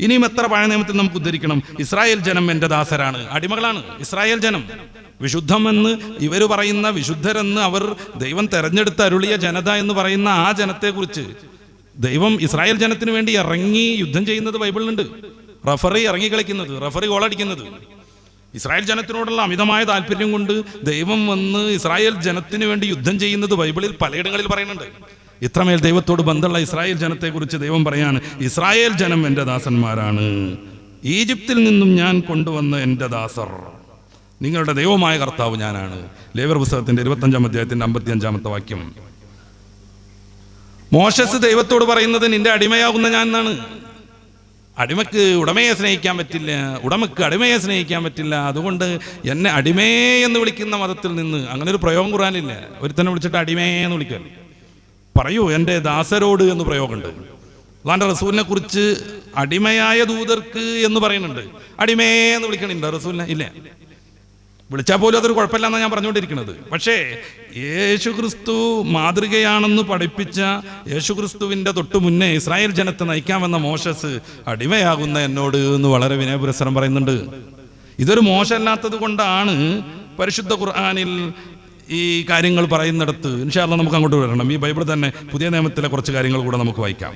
ഇനിയും എത്ര പഴയ നിയമത്തിൽ നമുക്ക് ഉദ്ധരിക്കണം? ഇസ്രായേൽ ജനം എന്റെ ദാസരാണ്. അടിമകളാണ്. ഇസ്രായേൽ ജനം. വിശുദ്ധമെന്ന് ഇവർ പറയുന്ന വിശുദ്ധരെന്ന് അവർ ദൈവം തെരഞ്ഞെടുത്ത് അരുളിയ ജനത എന്ന് പറയുന്ന ആ ജനത്തെക്കുറിച്ച് ദൈവം ഇസ്രായേൽ ജനത്തിന് വേണ്ടി ഇറങ്ങി യുദ്ധം ചെയ്യുന്നത് ബൈബിളിലുണ്ട്. റഫറി ഇറങ്ങി കളിക്കുന്നത് റഫറി ഗോളടിക്കുന്നത്. ഇസ്രായേൽ ജനത്തിനോടുള്ള അമിതമായ താല്പര്യം കൊണ്ട് ദൈവം വന്ന് ഇസ്രായേൽ ജനത്തിന് വേണ്ടി യുദ്ധം ചെയ്യുന്നത് ബൈബിളിൽ പലയിടങ്ങളിൽ പറയുന്നുണ്ട്. ഇത്രമേൽ ദൈവത്തോട് ബന്ധമുള്ള ഇസ്രായേൽ ജനത്തെക്കുറിച്ച് ദൈവം പറയാണ് ഇസ്രായേൽ ജനം എന്റെ ദാസന്മാരാണ്. ഈജിപ്തിൽ നിന്നും ഞാൻ കൊണ്ടുവന്ന എന്റെ ദാസർ. നിങ്ങളുടെ ദൈവമായ കർത്താവ് ഞാനാണ്. ലേവർ പുസ്തകത്തിന്റെ ഇരുപത്തഞ്ചാം അധ്യായത്തിന്റെ അമ്പത്തി അഞ്ചാമത്തെ വാക്യം. മോശസ് ദൈവത്തോട് പറയുന്നത് നിന്റെ അടിമയാകുന്ന ഞാൻ എന്നാണ്. അടിമക്ക് ഉടമയെ സ്നേഹിക്കാൻ പറ്റില്ല. ഉടമക്ക് അടിമയെ സ്നേഹിക്കാൻ പറ്റില്ല. അതുകൊണ്ട് എന്നെ അടിമേ എന്ന് വിളിക്കുന്ന മതത്തിൽ നിന്ന് അങ്ങനെ ഒരു പ്രയോഗം കുറാനില്ല ഒരുത്തനെ വിളിച്ചിട്ട് അടിമേ എന്ന് വിളിക്കാൻ പറയൂ എന്റെ ദാസരോട് എന്ന് പ്രയോഗമുണ്ട്. അല്ലാണ്ട് റസൂലിനെ കുറിച്ച് അടിമയായ ദൂതർക്ക് എന്ന് പറയുന്നുണ്ട്. അടിമേ എന്ന് വിളിക്കണില്ല റസൂലിനെ. ഇല്ല. വിളിച്ചാൽ പോലും അതൊരു കുഴപ്പമില്ലെന്നാണ് ഞാൻ പറഞ്ഞുകൊണ്ടിരിക്കുന്നത്. പക്ഷേ യേശു ക്രിസ്തു മാതൃകയാണെന്ന് പഠിപ്പിച്ച യേശു ക്രിസ്തുവിന്റെ തൊട്ട് മുന്നേ ഇസ്രായേൽ ജനത്തെ നയിക്കാൻ വന്ന മോശസ് അടിമയാകുന്ന എന്നോട് എന്ന് വളരെ വിനയപുരസരം പറയുന്നുണ്ട്. ഇതൊരു മോശമല്ലാത്തത് കൊണ്ടാണ് പരിശുദ്ധ ഖുർആാനിൽ ഈ കാര്യങ്ങൾ പറയുന്നിടത്ത് ഇൻഷാല്ല നമുക്ക് അങ്ങോട്ട് വരണം. ഈ ബൈബിൾ തന്നെ പുതിയ നിയമത്തിലെ കുറച്ച് കാര്യങ്ങൾ കൂടെ നമുക്ക് വായിക്കാം.